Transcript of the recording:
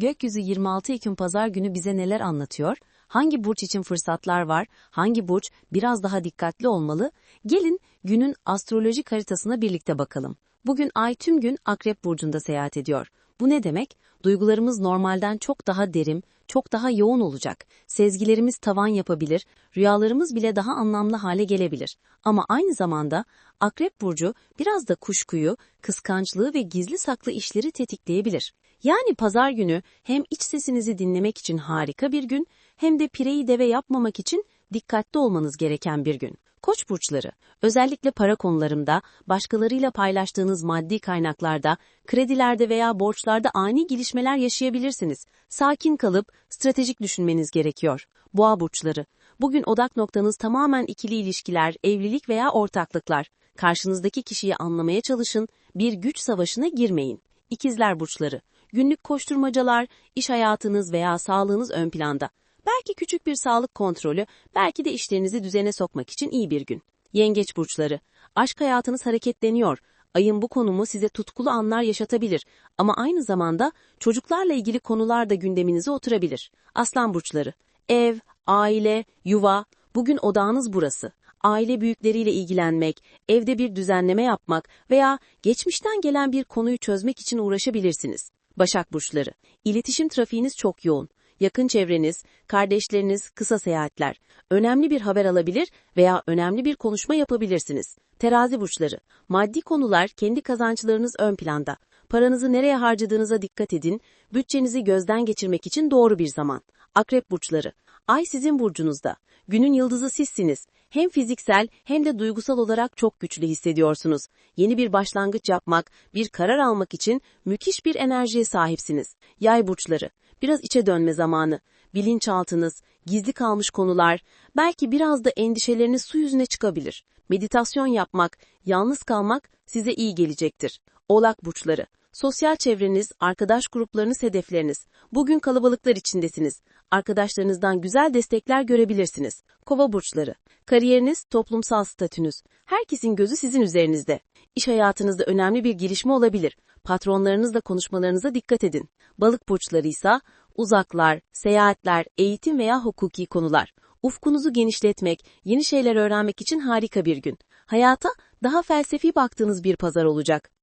Gökyüzü 26 Ekim pazar günü bize neler anlatıyor? Hangi burç için fırsatlar var? Hangi burç biraz daha dikkatli olmalı? Gelin günün astrolojik haritasına birlikte bakalım. Bugün ay tüm gün Akrep burcunda seyahat ediyor. Bu ne demek? Duygularımız normalden çok daha derin, çok daha yoğun olacak. Sezgilerimiz tavan yapabilir, rüyalarımız bile daha anlamlı hale gelebilir. Ama aynı zamanda Akrep burcu biraz da kuşkuyu, kıskançlığı ve gizli saklı işleri tetikleyebilir. Yani pazar günü hem iç sesinizi dinlemek için harika bir gün, hem de pireyi deve yapmamak için dikkatli olmanız gereken bir gün. Koç burçları, özellikle para konularında, başkalarıyla paylaştığınız maddi kaynaklarda, kredilerde veya borçlarda ani gelişmeler yaşayabilirsiniz. Sakin kalıp stratejik düşünmeniz gerekiyor. Boğa burçları, bugün odak noktanız tamamen ikili ilişkiler, evlilik veya ortaklıklar. Karşınızdaki kişiyi anlamaya çalışın, bir güç savaşına girmeyin. İkizler burçları, günlük koşturmacalar, iş hayatınız veya sağlığınız ön planda. Belki küçük bir sağlık kontrolü, belki de işlerinizi düzene sokmak için iyi bir gün. Yengeç burçları, aşk hayatınız hareketleniyor. Ayın bu konumu size tutkulu anlar yaşatabilir ama aynı zamanda çocuklarla ilgili konular da gündeminize oturabilir. Aslan burçları, ev, aile, yuva, bugün odağınız burası. Aile büyükleriyle ilgilenmek, evde bir düzenleme yapmak veya geçmişten gelen bir konuyu çözmek için uğraşabilirsiniz. Başak burçları, iletişim trafiğiniz çok yoğun yakın çevreniz, kardeşleriniz, kısa seyahatler, önemli bir haber alabilir veya önemli bir konuşma yapabilirsiniz. Terazi burçları, maddi konular, kendi kazançlarınız ön planda. Paranızı nereye harcadığınıza dikkat edin, bütçenizi gözden geçirmek için doğru bir zaman. Akrep burçları, ay sizin burcunuzda. Günün yıldızı sizsiniz. Hem fiziksel hem de duygusal olarak çok güçlü hissediyorsunuz. Yeni bir başlangıç yapmak, bir karar almak için müthiş bir enerjiye sahipsiniz. Yay burçları, biraz içe dönme zamanı. Bilinçaltınız, gizli kalmış konular, belki biraz da endişeleriniz su yüzüne çıkabilir. Meditasyon yapmak, yalnız kalmak size iyi gelecektir. Oğlak burçları, sosyal çevreniz, arkadaş gruplarınız hedefleriniz. Bugün kalabalıklar içindesiniz. Arkadaşlarınızdan güzel destekler görebilirsiniz. Kova burçları, kariyeriniz, toplumsal statünüz. Herkesin gözü sizin üzerinizde. İş hayatınızda önemli bir gelişme olabilir. Patronlarınızla konuşmalarınıza dikkat edin. Balık burçları ise uzaklar, seyahatler, eğitim veya hukuki konular. Ufkunuzu genişletmek, yeni şeyler öğrenmek için harika bir gün. Hayata daha felsefi baktığınız bir pazar olacak.